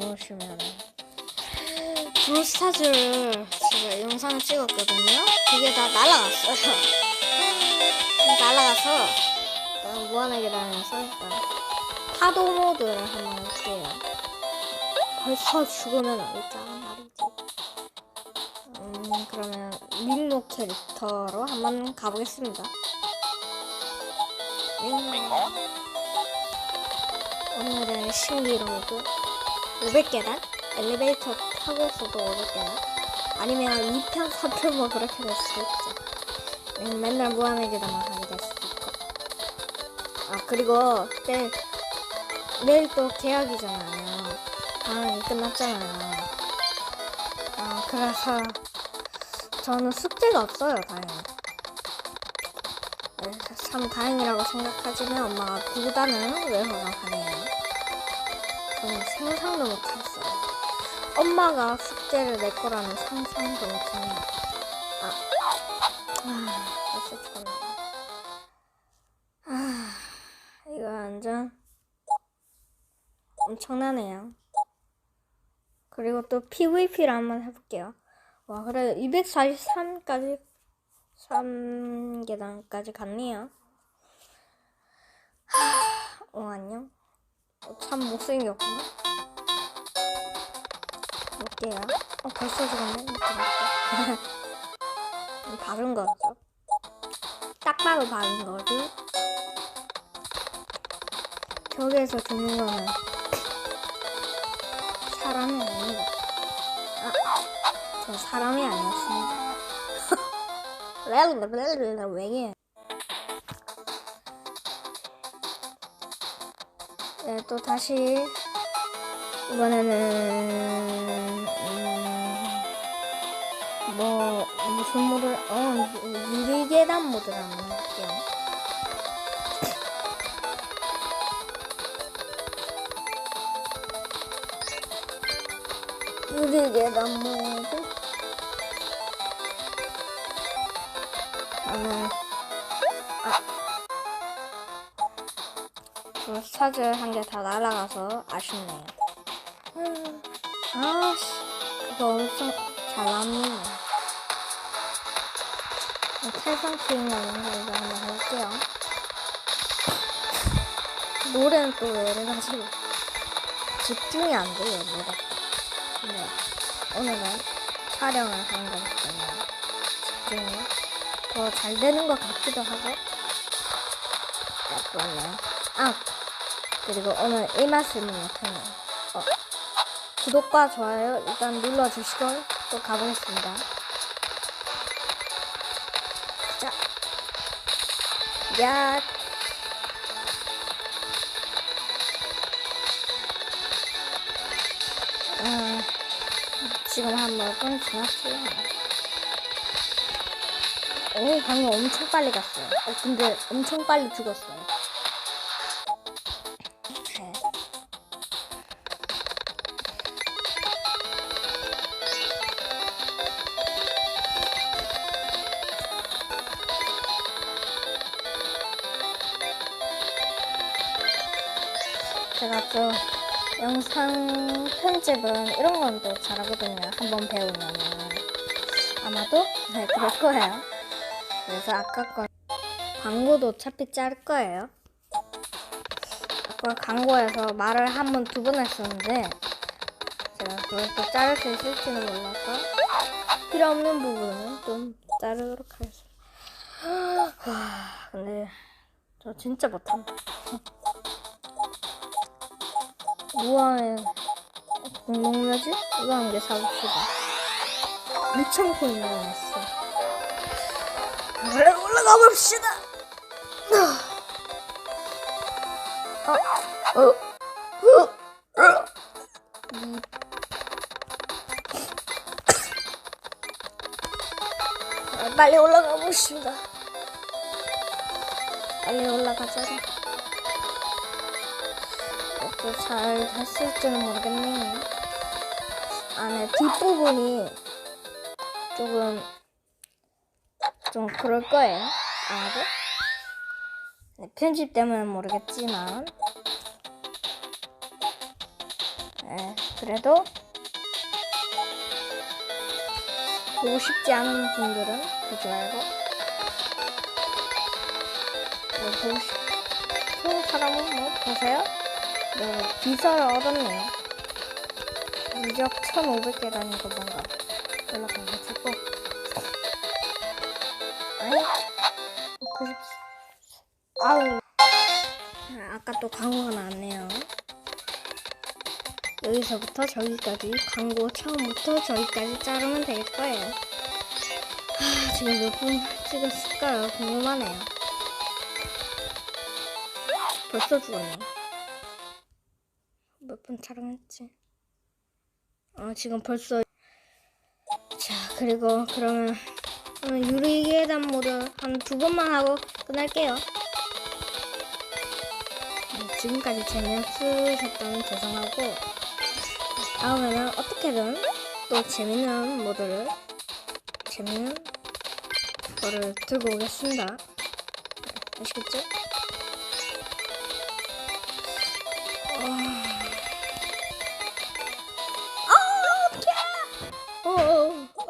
보시면 브로스타즈를 제가 영상을 찍었거든요. 그게 다 날아갔어요. 날아가서 일단 무한하게 다니면서 일단 파도 모드를 한번 할게요. 벌써 죽으면 어쩌란 말이지. 음 그러면 민노 캐릭터로 한번 가보겠습니다. 민노. 오늘은 신기로드 500계단? 엘리베이터 타고서도 500계단? 아니면 2편, 3편 뭐 그렇게 될 수도 있죠. 맨날 무한의 계단만 하게 될 수도 있고. 아, 그리고 내, 내일 또 계약이잖아요. 방학이 끝났잖아요. 아, 그래서 저는 숙제가 없어요, 다행히. 그래서 참 다행이라고 생각하지만 엄마가 구구단은 외워가 가네요. 저는 상상도 못했어요. 엄마가 숙제를 낼 거라는 상상도 못했네요. 아, 아, 죽었네. 아, 이거 완전 엄청나네요. 그리고 또 PVP를 한번 해볼게요. 와, 그래 243까지 3계단까지 갔네요. 하, 어, 안녕. 어, 참 못생겼구나. 볼게요. 어, 벌써 죽었네. 바른 거죠. 딱 봐도 바른 거지. 벽에서 죽는 거는 사람이 아니다. 아, 저 사람이 아니었습니다. 왜게? 네, 또 다시 이번에는 음, 뭐 무슨 모드를 어 유리계단 모드를 한번 할게요. 유리계단 모드. 저는 아, 사즈 한 개 다 날아가서 아쉽네요. 음, 아씨, 그거 엄청 잘 나왔네. 탈상 트인 거인가 이거 한번 해볼게요. 노래는 또왜 이래가지고 집중이 안 돼요, 노래. 근데 오늘은 촬영을 하는 거기 때문에 집중이 더 잘 되는 것 같기도 하고 그렇네요. 아 그리고 오늘 이 말씀을 못했네요. 어, 구독과 좋아요 일단 눌러주시고 또 가보겠습니다. 자, 야. 음, 지금 한몇분 지났어요. 오, 방금 엄청 빨리 갔어요. 어, 근데 엄청 빨리 죽었어요. 제가 또 영상 편집은 이런 건 또 잘하거든요. 한번 배우면은. 아마도 네, 그럴 거예요. 그래서 아까 거 광고도 어차피 짤 거예요. 아까 광고에서 말을 한 번, 두 번 했었는데 제가 그걸 또 자를 수 있을지는 몰라서 필요 없는 부분은 좀 자르도록 하겠습니다. 와, 근데 저 진짜 못한다. 우아해. 공동묘지? 이거 한 개 사봅시다. 2천 코인 나왔어. 올라 올라가 봅시다. 어, 어, 어, 어. 이. 아, 빨리 올라가 봅시다. 빨리 올라가자. 또잘 됐을지는 모르겠네요. 안에 뒷부분이 조금 좀 그럴 거예요. 아마도. 네, 편집 때문에 모르겠지만 예, 그래도 보고 싶지 않은 분들은 보지 말고 뭐 보고 싶은 사람은 뭐 보세요. 네, 비서를 얻었네요. 이적 1500개라니까 뭔가 연락해가지고 아니 90 아우 아, 아까 또 광고가 나왔네요. 여기서부터 저기까지 광고 처음부터 저기까지 자르면 될 거예요. 하, 지금 몇 분 찍었을까요? 궁금하네요. 벌써 죽었네. 몇 분 촬영했지? 어, 지금 벌써. 자, 그리고 그러면 오늘 유리계단 모드 한 두 번만 하고 끝날게요. 네, 지금까지 재미없으셨다면 죄송하고 다음에는 어떻게든 또 재밌는 모드를 재밌는 거를 들고 오겠습니다. 네, 아시겠죠?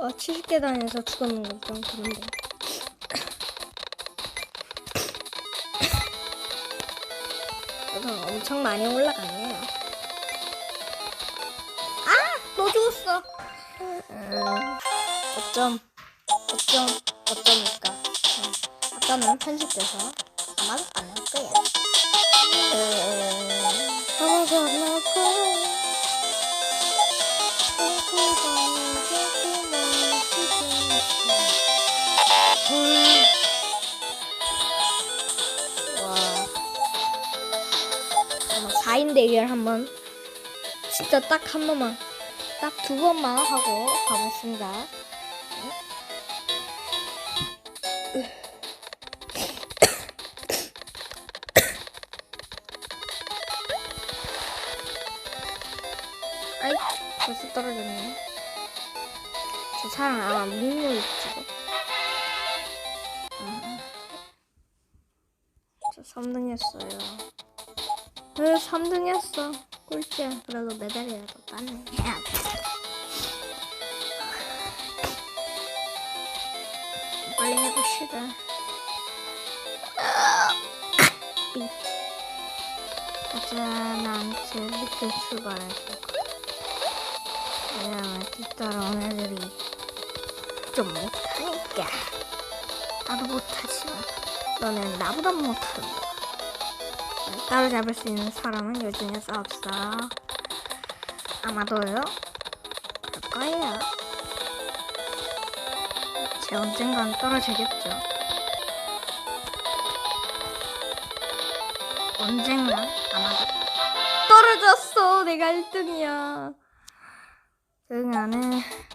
어, 어, 70계단에서 죽었는 건좀 그런데. 엄청 많이 올라갔네요. 아! 너 죽었어! 음, 어쩜, 어쩜, 어쩌니까. 음, 아까는 편집돼서 아마도 안할 거예요. 음, 하나도 안할 거야. 와. 그럼 4인 대결 한번 진짜 딱 한 번만 딱 두 번만 하고 가보겠습니다. 저 사람 아마. 아, 저 3등 했어요. 왜 3등 했어? 꿀찌야. 그래도 메달이라도 땄네. 빨리 해봅시다. 가자, 난 재밌게 출발해줄 거야. 왜냐면 뒤따라온 애들이 좀 못하니까. 나도 못하지만 너는 나보다 못한다. 따라잡을 수 있는 사람은 요 중에서 없어. 아마도요. 그럴 거예요. 제 언젠간 떨어지겠죠. 언젠가 아마도 떨어졌어. 내가 1등이야. 응 안해.